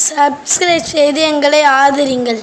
Subscribe செய்து எங்களை ஆதரிங்கள்.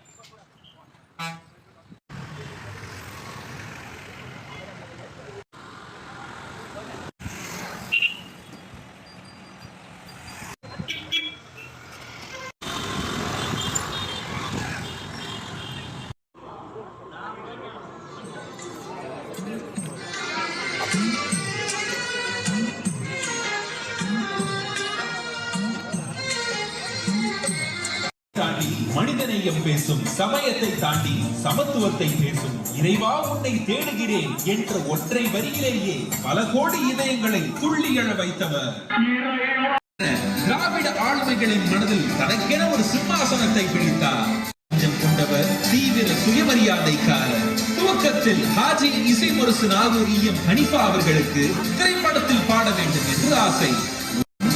தாண்டி மனிதநேயம் பேசும் சமயத்தை தாண்டி சமத்துவத்தை பேசும். இறைவா உன்னை தேடுகிறேன் என்ற ஒற்றை வரியிலேயே பல கோடி இதயங்களை துள்ளி எழ வைத்தவர். திராவிட ஆளுமைகளின் மனதில் தனக்கென ஒரு சிம்மாசனத்தை பிடித்தார். கொண்டவர் தீவிர சுயமரியாதைக்காரர். துவக்கத்தில் ஹாஜி இசை முரசு நாகூரியம் ஹனிஃபா அவர்களுக்கு திரைப்படத்தில் பாட வேண்டும் என்று ஆசை.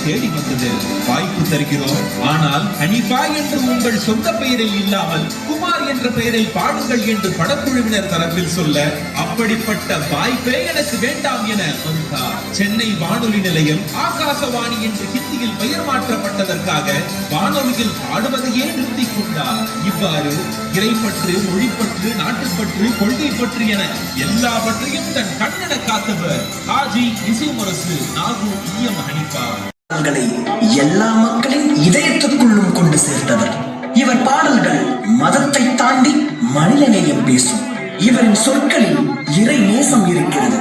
தேடி வந்தது வாய்ப்பு தருகிறோம். ஆனால் ஹனிஃபா என்று உங்கள் சொந்த பெயரில் இல்லாமல் குமார் என்ற பெயரில் பாடுங்கள் என்று படக்குழுவினர் தரப்பில் சொல்ல அப்படிப்பட்ட வாய்ப்பே எனக்கு வேண்டாம் என மறுத்தார் சென்னை வானொலி நிலையம் ஆகாசவாணி என்று ஹிந்தியில் பெயர் மாற்றப்பட்டதற்காக வானொலியில் பாடுவதையே நிறுத்திக் கொண்டார். இவ்வாறு இறைப்பற்று மொழிப்பற்று நாட்டுப்பற்று கொள்கை பற்று என எல்லாவற்றையும் தன் கண்ணன காத்தவர் ஹாஜி இசைமுரசு நாகூர் ஈயம் ஹனிஃபா. பாடல்களை எல்லா மக்களின் இதயத்துக்குள்ளும் கொண்டு சேர்த்தவர். இவர் பாடல்கள் மதத்தை தாண்டி மனிதநேயம் பேசும். இவரின் சொற்களில் இறை நேசம் இருக்கிறது.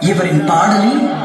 இவரின் பாடலில்